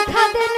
দেখাতে